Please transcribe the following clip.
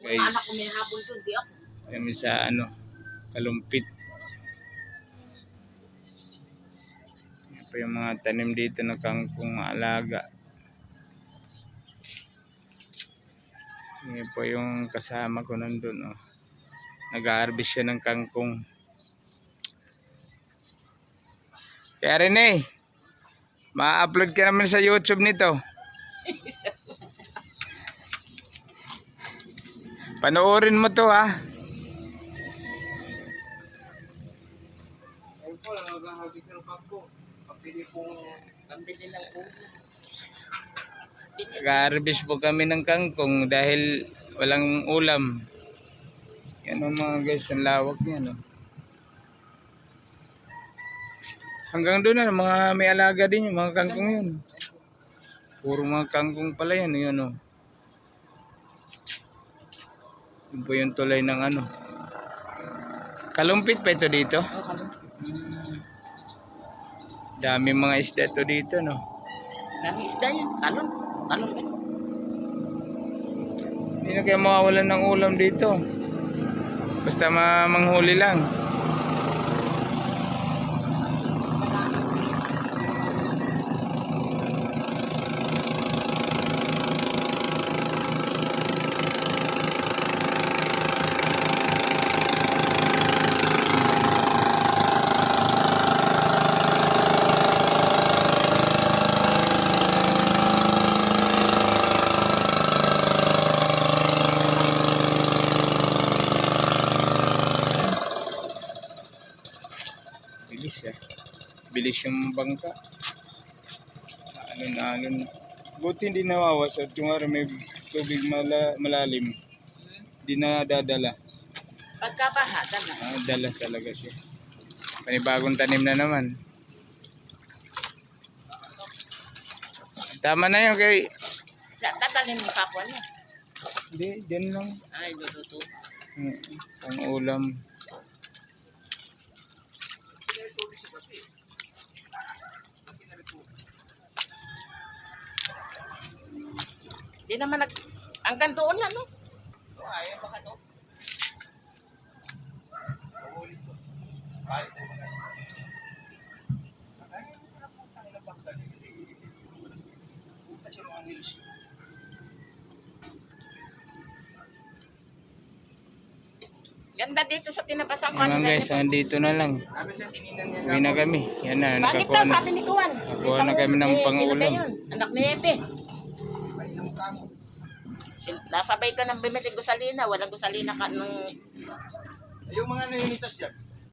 Guys. anak ko may habol doon, di ako. Kami sa ano, kalumpit. Yan po yung mga tanim dito na kangkong alaga. Yan po yung kasama ko nandun. Oh. Nag-harvest siya ng kangkong. Kaya Rene, ma-upload ka naman sa YouTube nito. Panoorin mo to ha. Nag-harvest po. Kami ng kangkong dahil walang ulam. Yan o mga guys, ang lawak niya no. Hanggang doon na, mga may alaga din yung mga kangkong yun. Puro mga kangkong pala yan, yun o. Yun po yung tulay ng ano. Kalumpit pa ito dito. Oh. Dami mga isda to dito no. Dami isda yan. Talon. Talon ka. Hindi na kayo mawawalan ng ulam dito. Basta ma manghuli lang. Bilis eh. Bilis yung bangka. Alon na alon. Buti hindi nawawasat. Yung araw may tubig mala, malalim. Hindi na dadala. Pagkabaha, dala. Ah, dala talaga siya. Panibagong tanim na naman. Tama na yun kay... Dadalhin mo sa ako niya. Hindi, dyan lang. Ay, luluto. Mm, Ang ulam. Di naman nag... Hanggang doon na, no? Ayaw baka to. Ganda dito sa tinabasan ko. Yan guys, nandito na lang. Uwi na kami. Yan na, Bakit nakakuha daw, na. sabi ni Kuwan? Nakuha na kami ng Eh, pangulam. Sino ba yun? Anak ni Epe. Ay, ang kamo. Sin- Nasabay ka ng bumili gusalina. Walang gusalina ka nung... Yung mga naiinitas yan.